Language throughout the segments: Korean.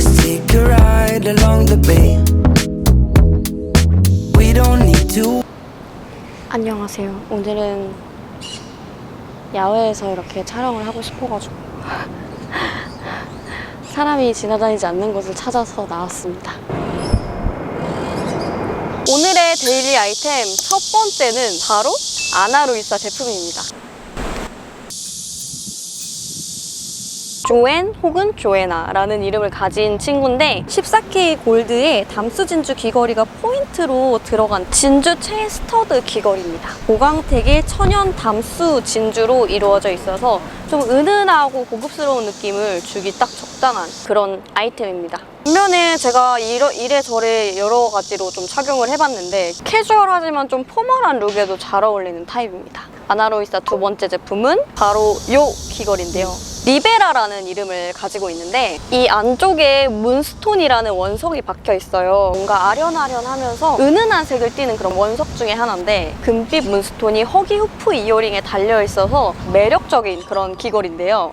take a ride along the bay. We don't need to 안녕하세요. 오늘은 야외에서 이렇게 촬영을 하고 싶어가지고 사람이 지나다니지 않는 곳을 찾아서 나왔습니다. 오늘의 데일리 아이템 첫 번째는 바로 아나루이사 제품입니다. 조엔 혹은 조에나라는 이름을 가진 친구인데 14K 골드에 담수 진주 귀걸이가 포인트로 들어간 진주 최스터드 귀걸이입니다. 고광택의 천연 담수 진주로 이루어져 있어서 좀 은은하고 고급스러운 느낌을 주기 딱 적당한 그런 아이템입니다. 반면에 제가 이러, 이래저래 여러 가지로 좀 착용을 해봤는데 캐주얼하지만 좀 포멀한 룩에도 잘 어울리는 타입입니다. 아나로이사 두 번째 제품은 바로 요 귀걸이인데요. 리베라라는 이름을 가지고 있는데 이 안쪽에 문스톤이라는 원석이 박혀 있어요. 뭔가 아련아련하면서 은은한 색을 띠는 그런 원석 중에 하나인데 금빛 문스톤이 허기 후프 이어링에 달려 있어서 매력적인 그런 귀걸이인데요.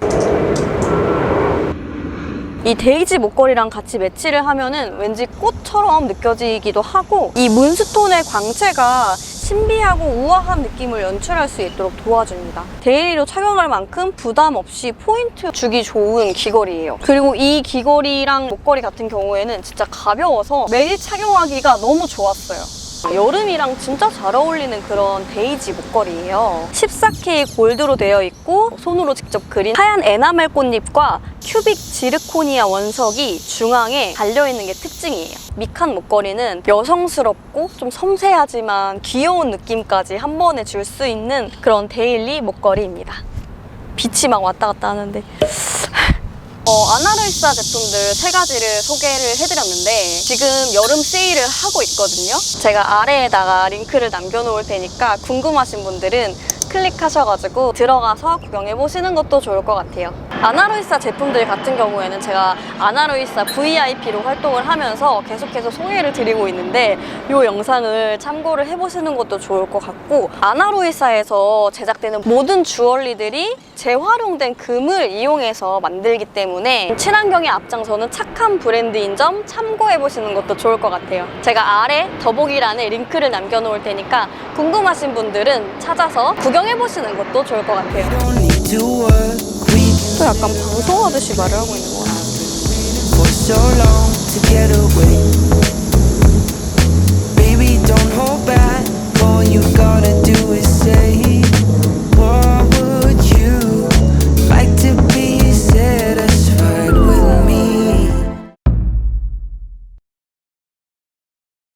이 데이지 목걸이랑 같이 매치를 하면은 왠지 꽃처럼 느껴지기도 하고 이 문스톤의 광채가 신비하고 우아한 느낌을 연출할 수 있도록 도와줍니다. 데일리로 착용할 만큼 부담 없이 포인트 주기 좋은 귀걸이에요. 그리고 이 귀걸이랑 목걸이 같은 경우에는 진짜 가벼워서 매일 착용하기가 너무 좋았어요. 여름이랑 진짜 잘 어울리는 그런 베이지 목걸이에요. 14K 골드로 되어 있고 손으로 직접 그린 하얀 에나멜 꽃잎과 큐빅 지르코니아 원석이 중앙에 달려있는 게 특징이에요. 미칸 목걸이는 여성스럽고 좀 섬세하지만 귀여운 느낌까지 한 번에 줄 수 있는 그런 데일리 목걸이입니다. 빛이 막 왔다 갔다 하는데 어, 아나르이사 제품들 세 가지를 소개를 해드렸는데 지금 여름 세일을 하고 있거든요. 제가 아래에다가 링크를 남겨놓을 테니까 궁금하신 분들은 클릭하셔가지고 들어가서 구경해 보시는 것도 좋을 것 같아요. 아나루이사 제품들 같은 경우에는 제가 아나루이사 VIP로 활동을 하면서 계속해서 소개를 드리고 있는데 이 영상을 참고를 해보시는 것도 좋을 것 같고 아나루이사에서 제작되는 모든 주얼리들이 재활용된 금을 이용해서 만들기 때문에 친환경에 앞장서는 착한 브랜드인 점 참고해 보시는 것도 좋을 것 같아요. 제가 아래 더보기란에 링크를 남겨놓을 테니까 궁금하신 분들은 찾아서 구경 해 보시는 것도 좋을 것 같아요. 또 약간 방송하듯이 말을 하고 있는 것 같아요.